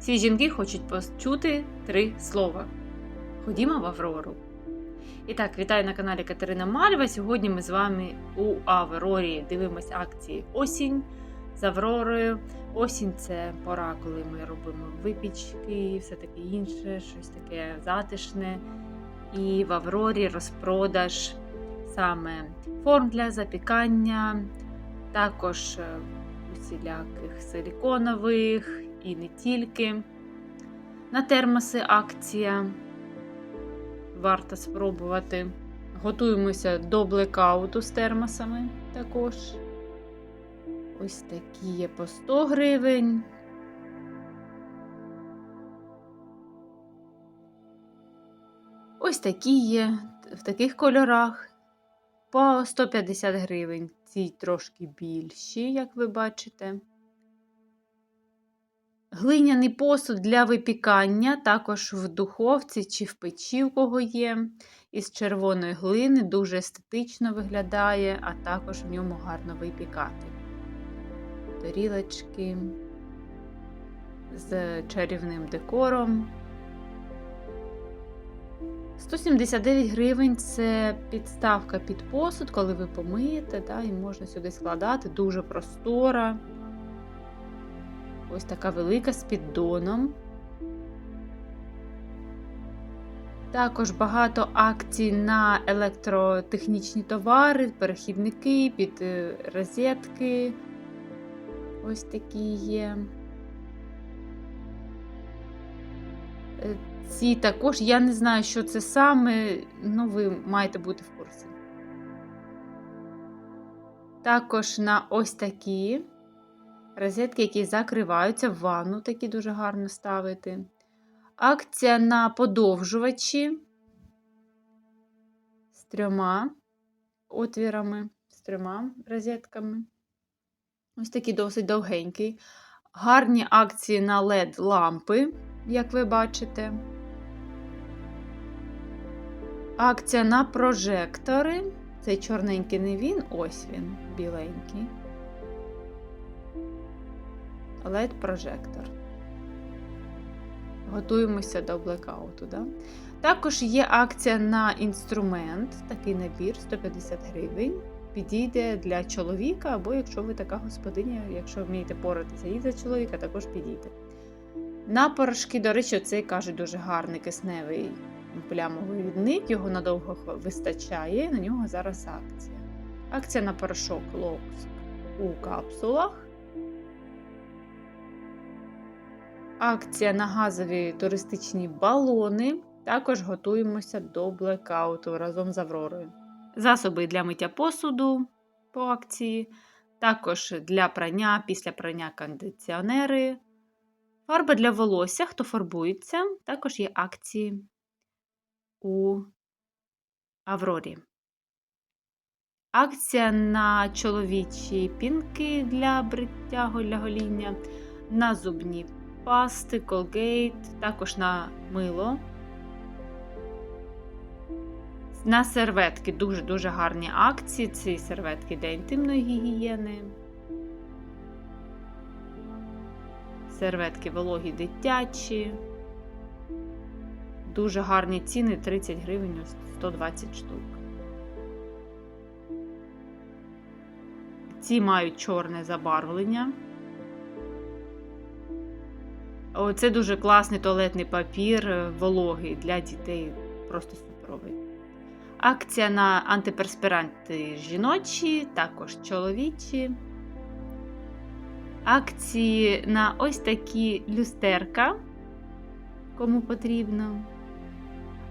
Всі жінки хочуть почути три слова. Ходімо в Аврору. І так, вітаю на каналі Катерина Мальва. Сьогодні ми з вами у Аврорі дивимося акції осінь з Авророю. Осінь це пора, коли ми робимо випічки все таке інше, щось таке затишне. І в Аврорі розпродаж саме форм для запікання, також е, усіляких силіконових і не тільки. На термоси акція. Варто спробувати. Готуємося до блекауту з термосами також. Ось такі є по 100 гривень. Ось такі є в таких кольорах по 150 гривень. Ці трошки більші, як ви бачите. Глиняний посуд для випікання, також в духовці чи в печі, у кого є. Із червоної глини дуже естетично виглядає, а також в ньому гарно випікати. Тарілочки з чарівним декором. 179 гривень це підставка під посуд, коли ви помиєте, да, і можна сюди складати, дуже простора. Ось така велика з піддоном. Також багато акцій на електротехнічні товари, перехідники, під е, розетки. Ось такі є. Е, Ці також, я не знаю, що це саме, ну ви маєте бути в курсі. Також на ось такі розетки, які закриваються в ванну, такі дуже гарно ставити. Акція на подовжувачі з трьома отвірами, з трьома розетками. Ось такі досить довгенькі. Гарні акції на LED-лампи, як ви бачите. Акція на прожектори. Цей чорненький не він, ось він, біленький. LED-прожектор. Готуємося до блекауту. Да? Також є акція на інструмент, такий набір 150 гривень. Підійде для чоловіка, або якщо ви така господиня, якщо вмієте поратися і за чоловіка, також підійде. На порошки, до речі, цей кажуть дуже гарний кисневий плямовий відник, його надовго вистачає, на нього зараз акція. Акція на порошок Локс у капсулах. Акція на газові туристичні балони. Також готуємося до блекауту разом з Авророю. Засоби для миття посуду по акції, також для прання, після прання кондиціонери. Фарба для волосся, хто фарбується, також є акції у Аврорі. Акція на чоловічі пінки для бриття для гоління, на зубні пасти, колгейт, також на мило. На серветки дуже-дуже гарні акції. Ці серветки для інтимної гігієни. Серветки вологі дитячі. Дуже гарні ціни 30 гривень 120 штук. Ці мають чорне забарвлення. Це дуже класний туалетний папір, вологий для дітей. Просто суперовий. Акція на антиперспіранти жіночі, також чоловічі. Акції на ось такі люстерка, кому потрібно.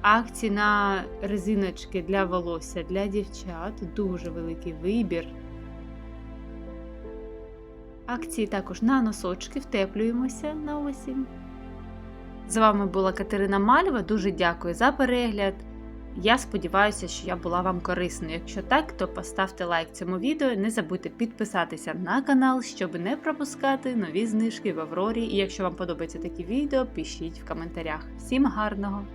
Акції на резиночки для волосся для дівчат. Дуже великий вибір. Акції також на носочки, втеплюємося на осінь. З вами була Катерина Мальва. Дуже дякую за перегляд. Я сподіваюся, що я була вам корисною. Якщо так, то поставте лайк цьому відео. Не забудьте підписатися на канал, щоб не пропускати нові знижки в Аврорі. І якщо вам подобаються такі відео, пишіть в коментарях. Всім гарного!